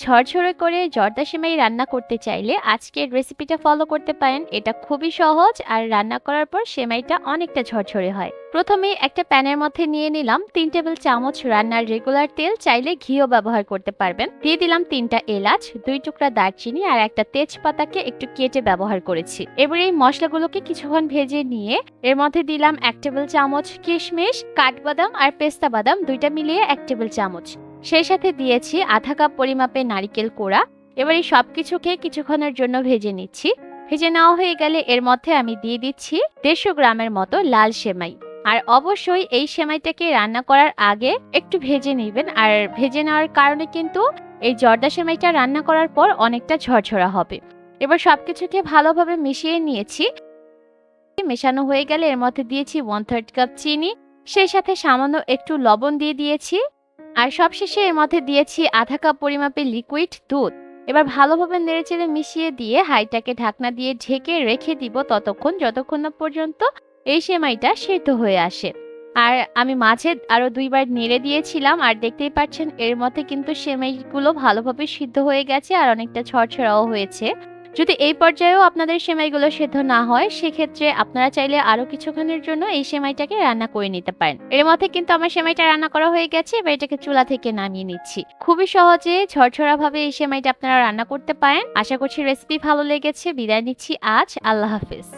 ঝরঝরে করে জর্দা সেমাই রান্না করতে চাইলে আজকের রেসিপিটা ফলো করতে পারেন। এটা খুবই সহজ আর রান্না করার পর সেমাইটা অনেকটা ঝরঝরে হয়। প্রথমে একটা প্যানের মধ্যে নিয়ে নিলাম তিন টেবিল চামচ রান্নার রেগুলার তেল। চাইলে ঘিও ব্যবহার করতে পারবেন। দিয়ে দিলাম তিনটা এলাচ, দুই টুকরা দারচিনি আর একটা তেজপাতাকে একটু কেটে ব্যবহার করেছি। এবার এই মশলাগুলোকে কিছুক্ষণ ভেজে নিয়ে এর মধ্যে দিলাম এক টেবিল চামচ কিশমিশ, কাঠবাদাম আর পেস্তা বাদাম, দুইটা মিলিয়ে এক টেবিল চামচ। সেই সাথে দিয়েছি আধা কাপ পরিমাপে নারিকেল কোড়া। এবার এই সব কিছুকে কিছুক্ষণের জন্য ভেজে নিচ্ছি। ভেজে নেওয়া হয়ে গেলে এর মধ্যে আমি দিয়ে দিচ্ছি দেড়শো গ্রামের মতো লাল সেমাই। আর অবশ্যই এই সেমাইটাকে রান্না করার আগে একটু ভেজে নেবেন। আর ভেজে নেওয়ার কারণে কিন্তু এই জর্দা সেমাইটা রান্না করার পর অনেকটা ঝরঝরা হবে। এবার সব কিছুকে ভালোভাবে মিশিয়ে নিয়েছি। মেশানো হয়ে গেলে এর মধ্যে দিয়েছি ওয়ান থার্ড কাপ চিনি। সেই সাথে সামান্য একটু লবণ দিয়ে দিয়েছি। আর সবশেষে এর মধ্যে দিয়েছি আধা কাপ পরিমাপে লিকুইড দুধ। এবার ভালোভাবে নেড়েচেড়ে মিশিয়ে দিয়ে হাইটাকে ঢাকনা দিয়ে ঢেকে রেখে দিব ততক্ষণ, যতক্ষণ না পর্যন্ত এই সেমাইটা সেদ্ধ হয়ে আসে। আর আমি মাঝে আরও দুইবার নেড়ে দিয়েছিলাম, আর দেখতেই পাচ্ছেন এর মধ্যে কিন্তু সেমাইগুলো ভালোভাবে সিদ্ধ হয়ে গেছে আর অনেকটা ছড়ছড়াও হয়েছে। যদি এই পর্যায়েও আপনাদের সেমাইগুলো সেদ্ধ না হয়, সেক্ষেত্রে আপনারা চাইলে আরও কিছুক্ষণের জন্য এই সেমাইটাকে রান্না করে নিতে পারেন। এর মধ্যে কিন্তু আমার সেমাইটা রান্না করা হয়ে গেছে, এবার এটাকে চুলা থেকে নামিয়ে নিচ্ছি। খুবই সহজে ঝরঝরা ভাবে এই সেমাইটা আপনারা রান্না করতে পারেন। আশা করছি রেসিপি ভালো লেগেছে। বিদায় নিচ্ছি আজ। আল্লাহ হাফিজ।